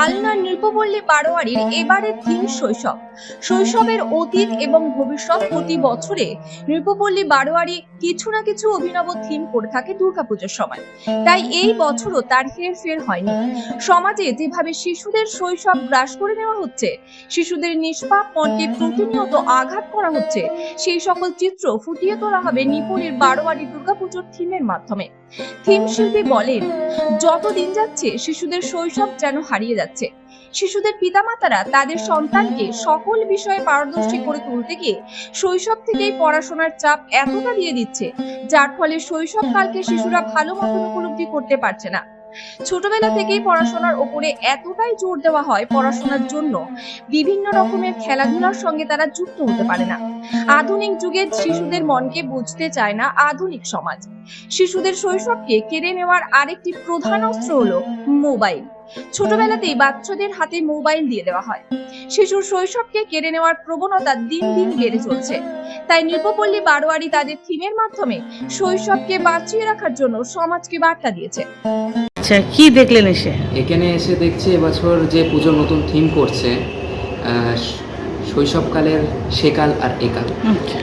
কালনা নৃপপল্লী বারোয়ারির এবারের থিম শৈশব। শৈশবের অতীত এবং ভবিষ্যৎ প্রতি বছরে নৃপপল্লী বারোয়ারি কিছু না কিছু অভিনব থিম করে থাকে দুর্গাপুজোর সময়। তাই এই বছরও তার হেরফের হয়নি। সমাজে যেভাবে শিশুদের শৈশব গ্রাস করে নেওয়া হচ্ছে, শিশুদের নিষ্পাপ মনকে প্রতিনিয়ত আঘাত করা হচ্ছে, সেই সকল চিত্র ফুটিয়ে তোলা হবে নিপুণের বারোয়ারি দুর্গাপুজোর থিমের মাধ্যমে। থিম শিল্পী বলেন যত দিন যাচ্ছে, শিশুদের শৈশব যেন হারিয়ে যাচ্ছে। শিশুদের পিতামাতারা তাদের সন্তানকে সকল বিষয়ে পারদর্শী করে তুলতে গিয়ে শৈশব থেকেই পড়াশোনার চাপ এতটা দিয়ে দিচ্ছে, যার ফলে শৈশবকালকে শিশুরা ভালো মতন উপলব্ধি করতে পারছে না। ছোটবেলা থেকেই পড়াশোনার ওপরে এতটাই জোর দেওয়া হয় পড়াশোনার জন্য বিভিন্ন রকমের খেলাধুলার সঙ্গে তারা যুক্ত হতে পারে না। আধুনিক যুগের শিশুদের মনকে বুঝতে চায় না আধুনিক সমাজ। শিশুদের শৈশবকে কেড়ে নেওয়ার আরেকটি প্রধান অস্ত্র হলো মোবাইল। ছোটবেলাতেই বাচ্চাদের হাতে মোবাইল দিয়ে দেওয়া হয়। শিশুর শৈশবকে কেড়ে নেওয়ার প্রবণতা দিন দিন বেড়ে চলছে। তাই নৃপপল্লী বারোয়ারি তাদের থিমের মাধ্যমে শৈশবকে বাঁচিয়ে রাখার জন্য সমাজকে বার্তা দিয়েছে। আচ্ছা কি দেখলেন এসে? এখানে এসে দেখছি এবছর যে পুজোর নতুন থিম করছে শৈশবকালের সেকাল আর একাল। আচ্ছা।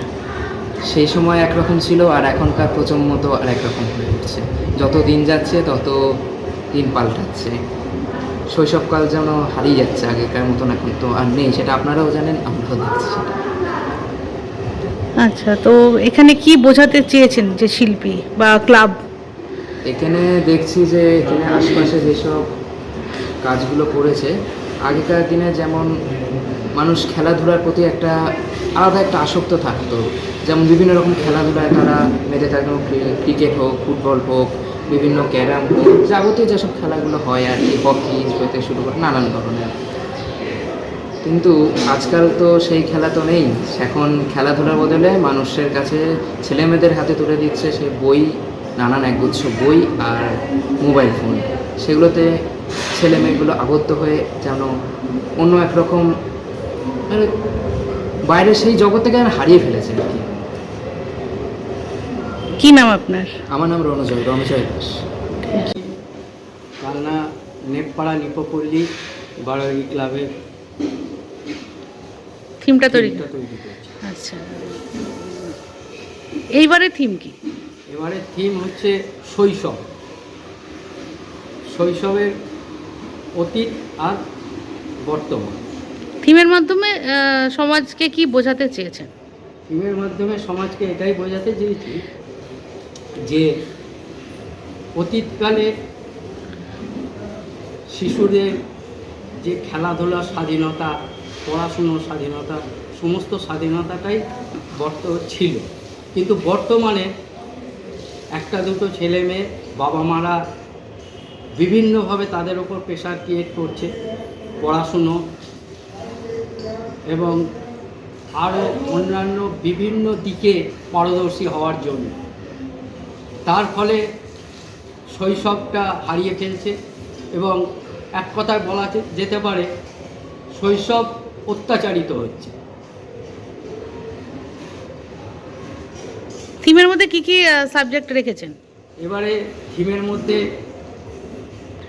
সেই সময় একরকম ছিল আর এখনকার প্রজন্ম তো আর একরকম হয়ে উঠছে। যত দিন যাচ্ছে তত দিন পাল্টাচ্ছে। শৈশবকাল যেন হারিয়ে যাচ্ছে আগেকার মতন এখন তো আর নেই সেটা আপনারাও জানেন আমরাও দেখছি সেটা। আচ্ছা তো এখানে কি বোঝাতে চেয়েছেন যে শিল্পী বা ক্লাব এখানে দেখছি যে এখানে আশপাশে যেসব কাজগুলো করেছে, আগেকার দিনে যেমন মানুষ খেলাধুলার প্রতি একটা আলাদা একটা আসক্ত থাকতো। যেমন বিভিন্ন রকম খেলাধুলায় তারা মেতে থাকতো ক্রিকেট হোক, ফুটবল হোক, বিভিন্ন ক্যারাম হোক, যাবতীয় যেসব খেলাগুলো হয় আর কি, হকি হইতে শুরু করে নানান ধরনের। কিন্তু আজকাল তো সেই খেলা তো নেই। এখন খেলাধুলার বদলে মানুষের কাছে ছেলেমেয়েদের হাতে তুলে দিচ্ছে সেই বই নানান একগুচ্ছ বই আর মোবাইল ফোন। সেগুলোতে ছেলে মেয়েগুলো আবদ্ধ হয়ে যেন অন্য একরকম মানে বাইরে সেই জগৎ থেকে যেন হারিয়ে ফেলেছে আর কি। কি নাম আপনার? আমার নাম রণজয় রণজয় দাস। কালনা নেপপাড়া নিপপল্লী বারোয়ারি ক্লাবের থিমটা তৈরি আচ্ছা। এইবারে থিম কি? এবারে থিম হচ্ছে শৈশব। শৈশবের অতীত আর বর্তমান। থিমের মাধ্যমে সমাজকে কি বোঝাতে চেয়েছেন? থিমের মাধ্যমে সমাজকে এটাই বোঝাতে চেয়েছি যে অতীতকালে শিশুদের যে খেলাধুলা স্বাধীনতা পড়াশুনোর স্বাধীনতা সমস্ত স্বাধীনতাটাই বর্ত ছিল। কিন্তু বর্তমানে একটা দুটো ছেলে মেয়ে, বাবা মারা বিভিন্নভাবে তাদের ওপর প্রেশার ক্রিয়েট করছে, পড়াশুনো এবং আরও অন্যান্য বিভিন্ন দিকে পারদর্শী হওয়ার জন্য। তার ফলে শৈশবটা হারিয়ে ফেলছে এবং এক কথায় বলা যেতে পারে শৈশব অত্যাচারিত হচ্ছে। থিমের মধ্যে কি কি সাবজেক্ট রেখেছেন? এবারে থিমের মধ্যে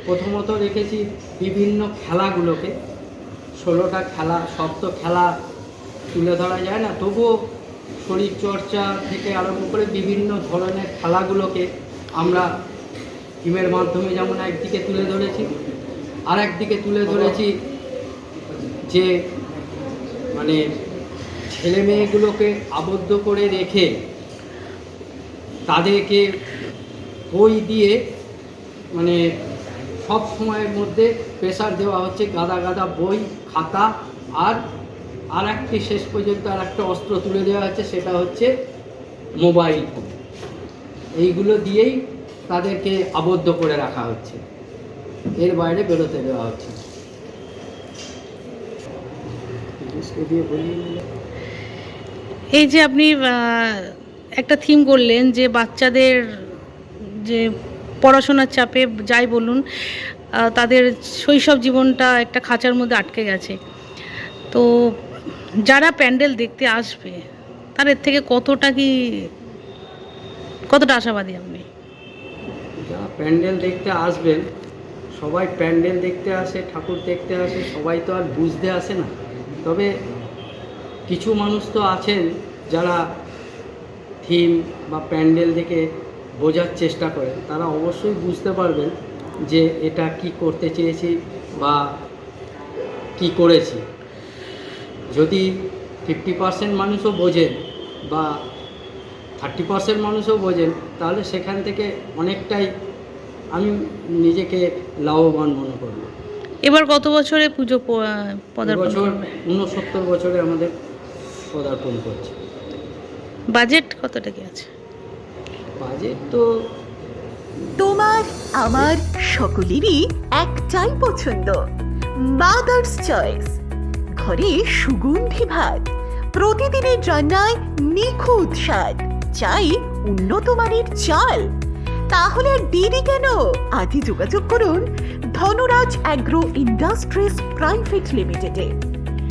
প্রথমত রেখেছি বিভিন্ন খেলাগুলোকে। ষোলোটা খেলা, সব তো খেলা তুলে ধরা যায় না। তবুও শরীরচর্চা থেকে আরম্ভ করে বিভিন্ন ধরনের খেলাগুলোকে আমরা থিমের মাধ্যমে যেমন একদিকে তুলে ধরেছি আর একদিকে তুলে ধরেছি যে মানে ছেলে মেয়েগুলোকে আবদ্ধ করে রেখে তাদেরকে বই দিয়ে মানে সব সময়ের মধ্যে প্রেশার দেওয়া হচ্ছে, গাদা গাদা বই, খাতা, আর আর একটি শেষ পর্যন্ত আর একটা অস্ত্র তুলে দেওয়া হচ্ছে, সেটা হচ্ছে মোবাইল ফোন এইগুলো দিয়েই তাদেরকে আবদ্ধ করে রাখা হচ্ছে। এর বাইরে বেরোতে দেওয়া হচ্ছে এই যে আপনি একটা থিম করলেন যে বাচ্চাদের যে পড়াশোনার চাপে যাই বলুন তাদের শৈশব জীবনটা একটা খাঁচার মধ্যে আটকে গেছে। তো যারা প্যান্ডেল দেখতে আসবে তাদের থেকে কতটা কি, কতটা আশাবাদী আপনি? যারা প্যান্ডেল দেখতে আসবেন, সবাই প্যান্ডেল দেখতে আসে, ঠাকুর দেখতে আসে, সবাই তো আর বুঝতে আসে না। তবে কিছু মানুষ তো আছেন যারা থিম বা প্যান্ডেল দেখে বোঝার চেষ্টা করেন তারা অবশ্যই বুঝতে পারবেন যে এটা কি করতে চেয়েছি বা কি করেছি। যদি ফিফটি পার্সেন্ট মানুষও বোঝেন বা থার্টি পার্সেন্ট মানুষও বোঝেন তাহলে সেখান থেকে অনেকটাই আমি নিজেকে লাভবান মনে করব। এবার কত বছরে পুজো পদার্পণ বছর উনসত্তর বছরে আমাদের পদার্পণ করছে। বাজেট কতটা কি আছে? বাজেট তো তোমার আমার সকলেরই একটাই পছন্দ। মাদার্স চয়েস ঘরে সুগন্ধি ভাত। প্রতিদিনের রান্নায় নিখুঁত স্বাদ। চাই উন্নত মানের চাল। তাহলে আর দেরি কেন? আজই যোগাযোগ করুন ধনরাজ অ্যাগ্রো ইন্ডাস্ট্রিজ প্রাইভেট লিমিটেডে।